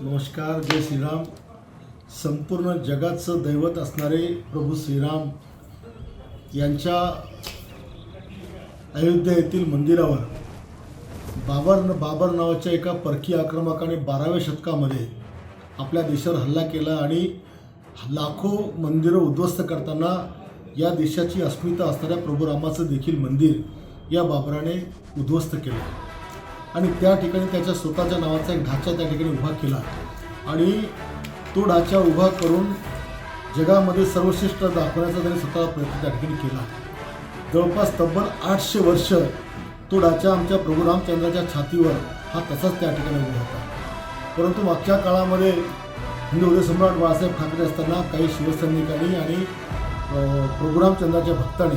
नमस्कार जय श्रीराम. संपूर्ण जगाचं दैवत असणारे प्रभू श्रीराम यांच्या अयोध्या येथील मंदिरावर बाबर बाबर नावाच्या एका परकीय आक्रमकाने बाराव्या शतकामध्ये आपल्या देशावर हल्ला केला आणि लाखो मंदिरं उद्ध्वस्त करताना या देशाची अस्मिता असणाऱ्या प्रभू रामाचं देखील मंदिर या बाबराने उद्ध्वस्त केलं. आणि त्या ठिकाणी त्याच्या स्वतःच्या नावाचा एक ढाचा त्या ठिकाणी उभा केला. आणि तो ढाचा उभा करून जगामध्ये सर्वश्रेष्ठ दाखवण्याचा त्याने स्वतः प्रयत्न त्या ठिकाणी केला. जवळपास तब्बल आठशे वर्ष तो ढाचा आमच्या प्रभू रामचंद्राच्या छातीवर हा तसाच त्या ठिकाणी उभा होता. परंतु मागच्या काळामध्ये हिंदू सम्राट बाळासाहेब ठाकरे असताना काही शिवसैनिकांनी आणि प्रभू रामचंद्राच्या भक्तांनी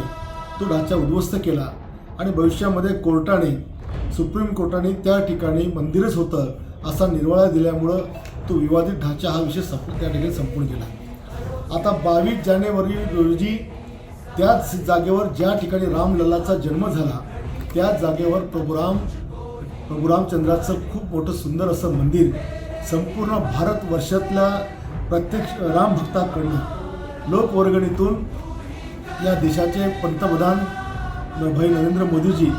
तो ढाचा उद्ध्वस्त केला आणि भविष्यामध्ये कोर्टाने सुप्रीम कोर्टाने त्या ठिकाणी मंदिरच होतं असा निर्वाळा दिल्यामुळं तो विवादित ढाचा हा विषय संप त्या ठिकाणी संपून गेला. आता बावीस जानेवारी रोजी त्याच जागेवर ज्या ठिकाणी रामलल्लाचा जन्म झाला त्याच जागेवर प्रभुराम प्रभुरामचंद्राचं खूप मोठं सुंदर असं मंदिर संपूर्ण भारतवर्षातल्या प्रत्येक रामभक्ताकडनं लोकवर्गणीतून या देशाचे पंतप्रधान भाई नरेंद्र मोदीजी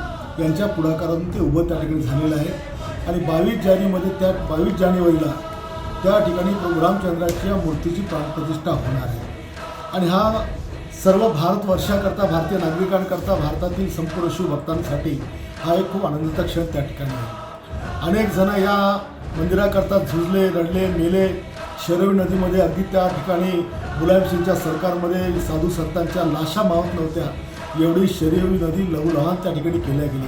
यांच्या पुढाकारातून ते उभं त्या ठिकाणी झालेलं आहे. आणि बावीस जानेवारीमध्ये त्या बावीस जानेवारीला त्या ठिकाणी प्रभू रामचंद्राच्या मूर्तीची प्राणप्रतिष्ठा होणार आहे. आणि हा सर्व भारतवर्षाकरता भारतीय नागरिकांकरता भारतातील संपूर्ण शिवभक्तांसाठी हा एक खूप आनंदाचा क्षण त्या ठिकाणी आहे. अनेक जण या मंदिराकरता झुजले रडले मेले. शरवी नदीमध्ये अगदी त्या ठिकाणी मुलायमसिंगच्या सरकारमध्ये साधू संतांच्या लाशा मावत नव्हत्या. एवढी शरीरवी नदी लहान त्या ठिकाणी केल्या गेली.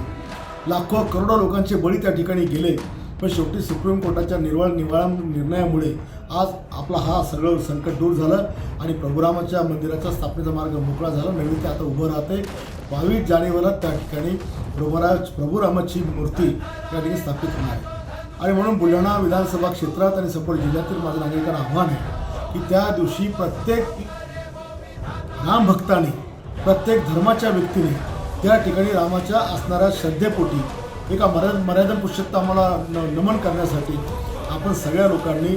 लाखो करोडो लोकांचे बळी त्या ठिकाणी गेले. पण शेवटी सुप्रीम कोर्टाच्या निर्वाळ निवाळा निर्णयामुळे आज आपला हा सगळं संकट दूर झालं आणि प्रभुरामाच्या मंदिराचा स्थापनेचा मार्ग मोकळा झाला. नवीन ते आता उभं राहते बावीस जानेवारीला त्या ठिकाणी प्रभुराज प्रभुरामाची मूर्ती त्या ठिकाणी स्थापित होणार आहे. आणि म्हणून बुलढाणा विधानसभा क्षेत्रात आणि संपूर्ण जिल्ह्यातील माझं नागरिकांना आव्हान आहे की त्या दिवशी प्रत्येक रामभक्ताने प्रत्येक धर्माच्या व्यक्तीने त्या ठिकाणी रामाच्या असणाऱ्या श्रद्धेपोटी एका मर्याद मर्यादा पुरुषोत्तमाला न नमन करण्यासाठी आपण सगळ्या लोकांनी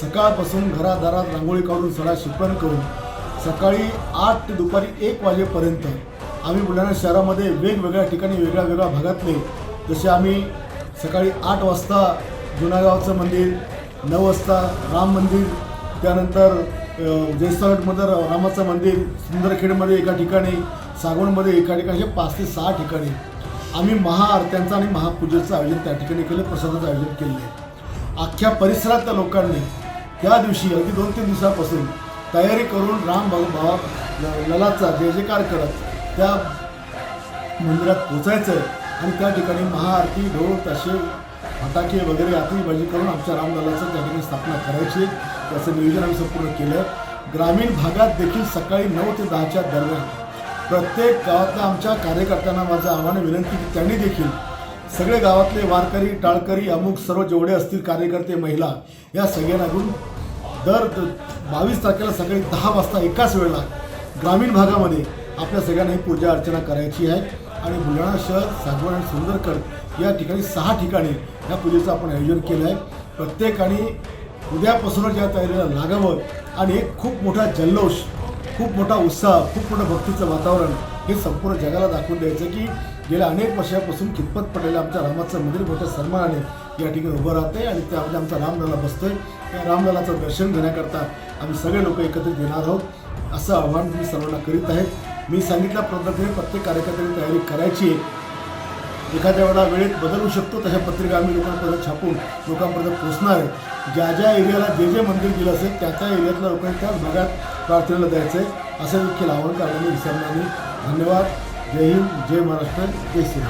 सकाळपासून घरादारात रांगोळी काढून सडा शिपण करून सकाळी आठ ते दुपारी एक वाजेपर्यंत आम्ही बुलढाणा शहरामध्ये वेगवेगळ्या ठिकाणी वेगळ्या वेगळ्या भागातले जसे आम्ही सकाळी आठ वाजता जुनागावचं मंदिर नऊ वाजता राम मंदिर त्यानंतर जयस्थानमध्ये रामाचं मंदिर सुंदरखेडमध्ये एका ठिकाणी सागवणमध्ये एका ठिकाणी असे पाच ते सहा ठिकाणी आम्ही महाआरत्यांचं आणि महापूजेचं आयोजन त्या ठिकाणी केलं प्रसादाचं आयोजन केलं आहे अख्ख्या परिसरातल्या लोकांनी त्या दिवशी अगदी दोन तीन दिवसापासून तयारी करून राम भाऊ भावा ललाचा जय जयकार करत त्या मंदिरात पोचायचं आहे आणि त्या ठिकाणी महाआरती ढोल ताशे फटाके वगैरे आतिषबाजी करून आमच्या रामललाचं त्या ठिकाणी स्थापना करायची आहे. त्याचं नियोजन आम्ही संपूर्ण केलं. ग्रामीण भागात देखील सकाळी नऊ ते दहाच्या दरम्यान प्रत्येक गावातल्या आमच्या कार्यकर्त्यांना माझं आव्हान विनंती की त्यांनी देखील सगळे गावातले वारकरी टाळकरी अमुक सर्व जेवढे असतील कार्यकर्ते महिला या सगळ्यांना घेऊन दर बावीस तारखेला सकाळी दहा वाजता एकाच वेळेला ग्रामीण भागामध्ये आपल्या सगळ्यांना ही पूजा अर्चना करायची आहे. आणि बुलढाणा शहर सागवण आणि सुंदरगड या ठिकाणी सहा ठिकाणी या पूजेचं आपण आयोजन केलं आहे. प्रत्येकाने उद्यापासूनच या तयारीला लागावं आणि एक खूप मोठा जल्लोष खूप मोठा उत्साह खूप मोठं भक्तीचं वातावरण हे संपूर्ण जगाला दाखवून द्यायचं की गेल्या अनेक वर्षापासून कितपत पटेल आमच्या रामाचं मंदिर मोठ्या सन्मानाने या ठिकाणी उभं राहते आणि त्यामध्ये आमचा रामलला बसतोय. त्या रामलालाचं दर्शन घेण्याकरता आम्ही सगळे लोक एकत्रित येणार आहोत. असं आव्हान मी सर्वांना करीत आहेत मी सांगितल्या पद्धतीने प्रत्येक कार्यकर्त्याने तयारी करायची आहे. एखाद्या वेळा वेळेत बदलू शकतो तशा पत्रिका आम्ही लोकांपर्यंत छापून लोकांपर्यंत पोहोचणार आहे. ज्या ज्या एरियाला जे जे मंदिर दिलं असेल त्या त्या एरियातल्या लोकांनी त्याच भागात प्रार्थनेला द्यायचं आहे असं देखील आव्हान करण्याने विसरणार धन्यवाद. जय हिंद. जय महाराष्ट्र. जय श्री